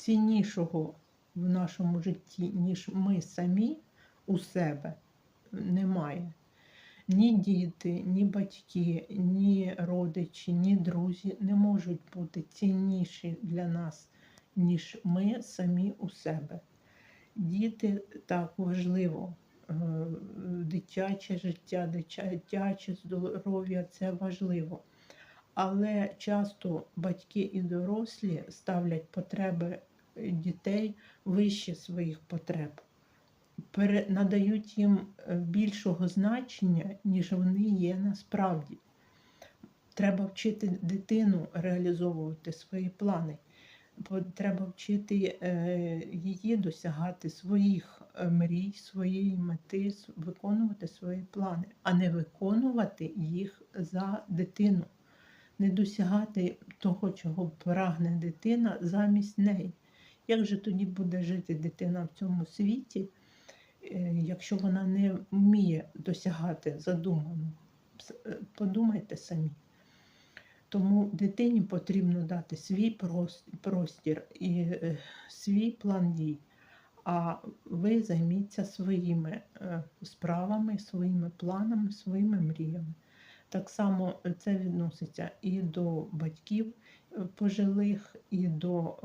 ціннішого в нашому житті, ніж ми самі у себе, немає. Ні діти, ні батьки, ні родичі, ні друзі не можуть бути цінніші для нас, ніж ми самі у себе. Діти так важливо. е, Дитяче життя, дитяче здоров'я це важливо. Але часто батьки і дорослі ставлять потреби дітей вище своїх потреб, надають їм е, більшого значення, ніж вони є насправді. Треба вчити дитину реалізовувати свої плани. Треба вчити е, її досягати своїх е, мрій, своєї мети, виконувати свої плани, а не виконувати їх за дитину не досягати того, чого прагне дитина замість неї. Як же тоді буде жити дитина в цьому світі, е, якщо вона не вміє досягати задуманого? Е, Подумайте самі. Тому дитині потрібно дати свій простір і е, свій план дій. А ви займіться своїми справами, своїми планами, своїми мріями. Так само це відноситься і до батьків пожилих, і до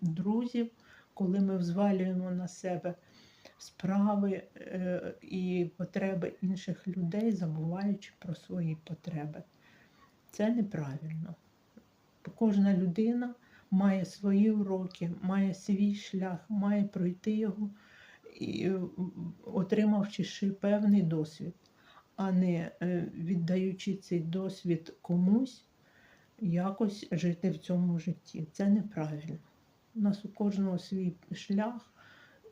друзів, коли ми взвалюємо на себе справи е, і потреби інших людей, забуваючи про свої потреби. Це неправильно. Кожна людина має свої уроки, має свій шлях, має пройти його, е, отримавши певний досвід а не е, віддаючи цей досвід комусь, якось жити в цьому житті. Це неправильно. У нас у кожного свій шлях,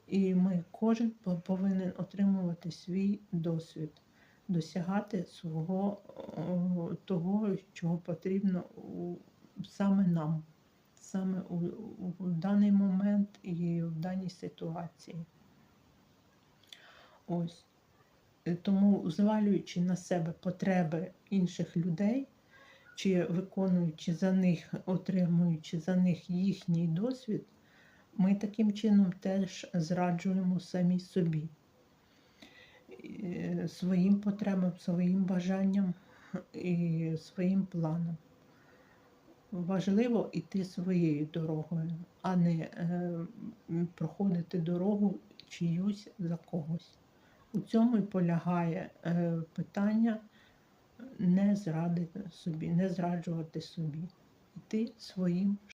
і ми кожен повинен отримувати свій досвід, досягати свого того, чого потрібно саме нам, саме у, у, даний момент і в даній ситуації. Ось. Е, Тому, звалюючи на себе потреби інших людей, чи виконуючи за них, отримуючи за них їхній досвід, ми таким чином теж зраджуємо самі собі Е, своїм потребам, своїм бажанням і своїм планам. Важливо йти своєю дорогою, а не е, проходити дорогу чиюсь за когось. У цьому і полягає е, питання не зрадити собі, не зраджувати собі, йти своїм